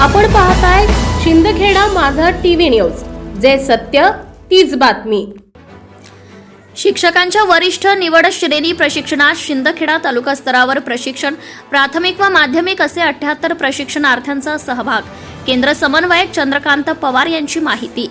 आपण पाहताय शिंदखेडा माझा टीव्ही न्यूज. जे सत्य तीच बातमी. शिक्षकांच्या वरिष्ठ निवड श्रेणी प्रशिक्षणात शिंदखेडा तालुका स्तरावर प्रशिक्षण प्राथमिक व माध्यमिक असे अठ्याहत्तर प्रशिक्षणार्थ्यांचा सहभाग. केंद्र समन्वयक चंद्रकांत पवार यांची माहिती.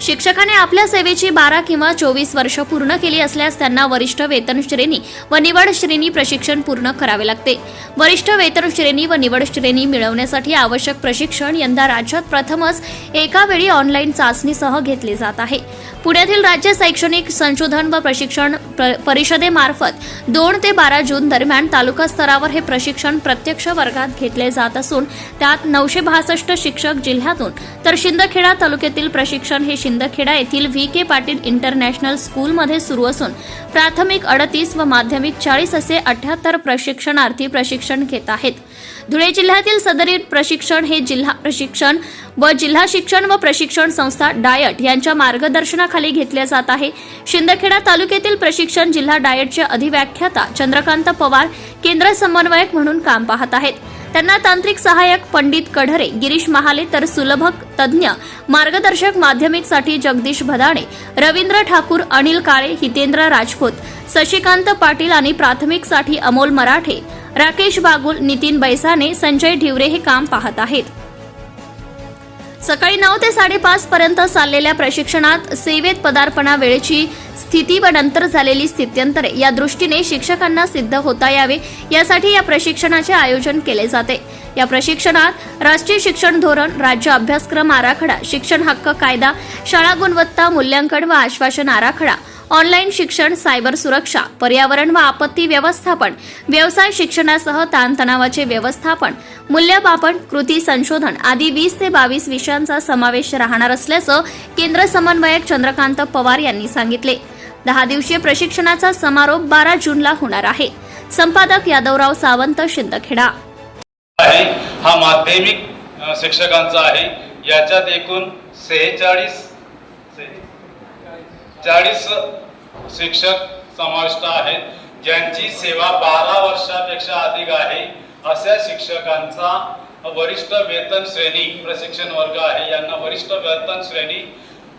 शिक्षकाने आपल्या सेवेची बारा किंवा चोवीस वर्ष पूर्ण केली असल्यास त्यांना वरिष्ठ वेतन श्रेणी व निवड श्रेणी प्रशिक्षण पूर्ण करावे लागते. वरिष्ठ वेतन श्रेणी व निवड श्रेणी मिळवण्यासाठी आवश्यक प्रशिक्षण यंदा राज्यात प्रथमच एका वेळी ऑनलाईन चाचणीसह घेतले जात आहे. पुण्यातील राज्य शैक्षणिक संशोधन व प्रशिक्षण प्र- परिषदेमार्फत दोन ते बारा जून दरम्यान तालुका स्तरावर हे प्रशिक्षण प्रत्यक्ष वर्गात घेतले जात असून त्यात नऊशे बासष्ट शिक्षक जिल्ह्यातून तर शिंदखेडा तालुक्यातील प्रशिक्षण हे शिंदखेडा येथील व्ही के पाटील इंटरनॅशनल स्कूलमध्ये सुरू असून प्राथमिक अडतीस व माध्यमिक चाळीस असे अठ्याहत्तर प्रशिक्षणार्थी प्रशिक्षण घेत आहेत. धुळे जिल्ह्यातील सदरी प्रशिक्षण हे जिल्हा प्रशिक्षण व जिल्हा शिक्षण व प्रशिक्षण संस्था डायट यांच्या मार्गदर्शनाखाली घेतले जात आहे. शिंदखेडा तालुक्यातील प्रशिक्षण जिल्हा डायटचे अधिव्याख्याता चंद्रकांत पवार केंद्र समन्वयक म्हणून काम पाहत आहेत. त्यांना तांत्रिक सहाय्यक पंडित कढरे गिरीश महाले तर सुलभक तज्ज्ञ मार्गदर्शक माध्यमिकसाठी जगदीश भदाणे रवींद्र ठाकूर अनिल काळे हितेंद्र राजपूत शशिकांत पाटील आणि प्राथमिकसाठी अमोल मराठे राकेश बागुल नितीन बैसाने संजय ढिवरे हे काम पाहत आहेत. सकाळी नऊ ते साडेपाच पर्यंत चाललेल्या प्रशिक्षणात सेवेत पदार्पणा वेळेची स्थिती व नंतर झालेली स्थित्यंतरे या दृष्टीने शिक्षकांना सिद्ध होता यावे यासाठी या प्रशिक्षणाचे आयोजन केले जाते. या प्रशिक्षणात राष्ट्रीय शिक्षण धोरण राज्य अभ्यासक्रम आराखडा शिक्षण हक्क कायदा शाळा गुणवत्ता मूल्यांकन व आश्वासन आराखडा ऑनलाईन शिक्षण सायबर सुरक्षा पर्यावरण व आपत्ती व्यवस्थापन व्यवसाय शिक्षणासह ताणतणावाचे व्यवस्थापन मूल्यमापन कृती संशोधन आदी वीस ते बावीस विषयांचा समावेश राहणार असल्याचं केंद्र समन्वयक चंद्रकांत पवार यांनी सांगितले. दहा दिवसीय प्रशिक्षणाचा समारोप बारा जूनला होणार आहे. संपादक यादवराव सावंत शिंदखेडा. हा माध्यमिक शिक्षकांचा आहे. याच्यात एकूण सेहेचाळीस चाळीस शिक्षक समाविष्ट आहेत. ज्यांची सेवा बारा वर्षापेक्षा अधिक आहे अशा शिक्षकांचा वरिष्ठ वेतन श्रेणी प्रशिक्षण वर्ग आहे. यांना वरिष्ठ वेतन श्रेणी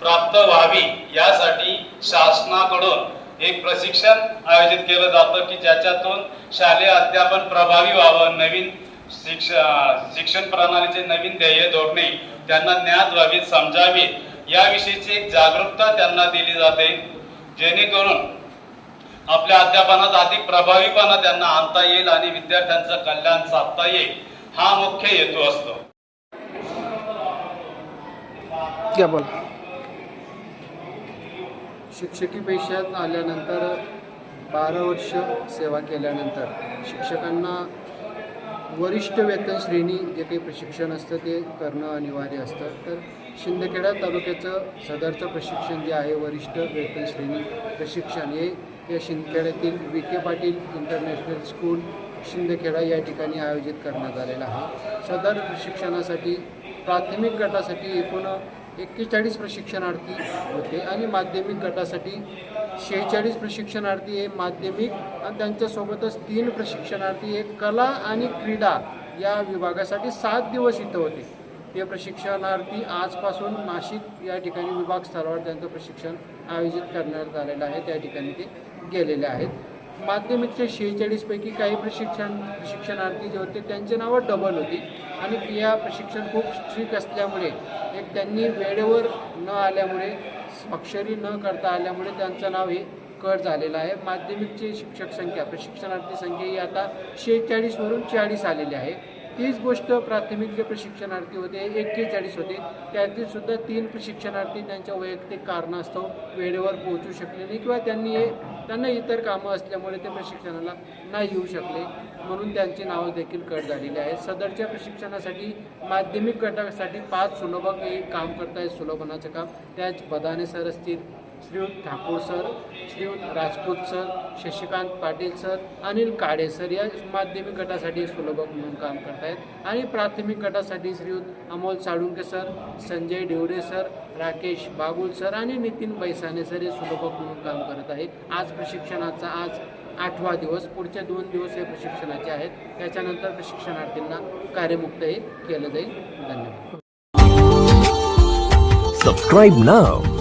प्राप्त व्हावी यासाठी शासनाकडून एक प्रशिक्षण आयोजित केलं जातं की ज्याच्यातून शालेय अध्यापन प्रभावी व्हावं नवीन शिक्ष शिक्षण प्रणालीचे नवीन ध्येय धोरणे त्यांना ज्ञात व्हावीत समजावीत. याविषयीची एक जागरूकता त्यांना दिली जाते. जेणेकरून आपल्या अध्यापनात अधिक प्रभावीपणा त्यांना आणता येईल आणि विद्यार्थ्यांचं कल्याण साधता येईल. हा मुख्य हेतू असतो. क्या बोला. शिक्षकी पेशात आल्यानंतर बारा वर्ष सेवा केल्यानंतर शिक्षकांना वरिष्ठ वेतन श्रेणी जे काही प्रशिक्षण असतं ते करणं अनिवार्य असतं. तर शिंदखेडा तालुक्याचं सदरचं प्रशिक्षण जे आहे वरिष्ठ वेतन श्रेणी प्रशिक्षण हे या शिंदखेड्यातील V. K. Patil international school Shindkheda या ठिकाणी आयोजित करण्यात आलेला आहे सदर प्रशिक्षणासाठी प्राथमिक गटासाठी एकूण एक्केचाळीस प्रशिक्षणार्थी होते आणि माध्यमिक गटासाठी शेहेचाळीस प्रशिक्षणार्थी हे माध्यमिक आणि त्यांच्यासोबतच तीन प्रशिक्षणार्थी हे कला आणि क्रीडा या विभागासाठी सात दिवस इथं होते. ते प्रशिक्षणार्थी आजपासून नाशिक या ठिकाणी विभाग स्तरावर त्यांचं प्रशिक्षण आयोजित करण्यात आलेलं आहे. त्या ठिकाणी ते गेलेले आहेत. माध्यमिकच्या शेहेचाळीसपैकी काही प्रशिक्षण प्रशिक्षणार्थी जे होते त्यांचे नावं डबल होती. आणि क्रिया प्रशिक्षण खूप स्ट्रिक्ट असल्यामुळे एक त्यांनी वेळेवर न आल्यामुळे स्वाक्षरी न करता आल्यामुळे त्यांचं नाव हे कट झालेलं आहे. माध्यमिकची शिक्षक संख्या प्रशिक्षणार्थी संख्या ही आता शेहेचाळीसवरून चाळीस आलेली आहे. तीच गोष्ट प्राथमिक जे प्रशिक्षणार्थी होते एक्केचाळीस होते त्यातील सुद्धा तीन प्रशिक्षणार्थी त्यांच्या वैयक्तिक कारणास्तव वेळेवर पोहोचू शकले नाही किंवा त्यांनी हे त्यांना इतर कामं असल्यामुळे ते प्रशिक्षणाला नाही येऊ शकले. म्हणून त्यांची नावं देखील कट झालेली आहेत. सदरच्या प्रशिक्षणासाठी माध्यमिक गटासाठी पाच सुलभक हे काम करतायत सुलभनाचं काम. त्याच पदाने सर असतील Shriyut Thakur sir Shriyut Rajput sir Shashikant Patil sir Anil Kale sir या माध्यमिक गटासाठी सुलभक म्हणून काम करतायत. आणि प्राथमिक गटासाठी Shriyut Amol Salunke sir Sanjay Dhevare sir Rakesh Bagul sir आणि नितीन बैसाने सर हे सुलभक म्हणून काम करत आहेत. आज प्रशिक्षणाचा आज आठवा दिवस पुढचे दोन दिवस हे प्रशिक्षणाचे आहेत. त्याच्यानंतर प्रशिक्षणार्थींना कार्यमुक्त हे केलं जाईल. धन्यवाद. Subscribe now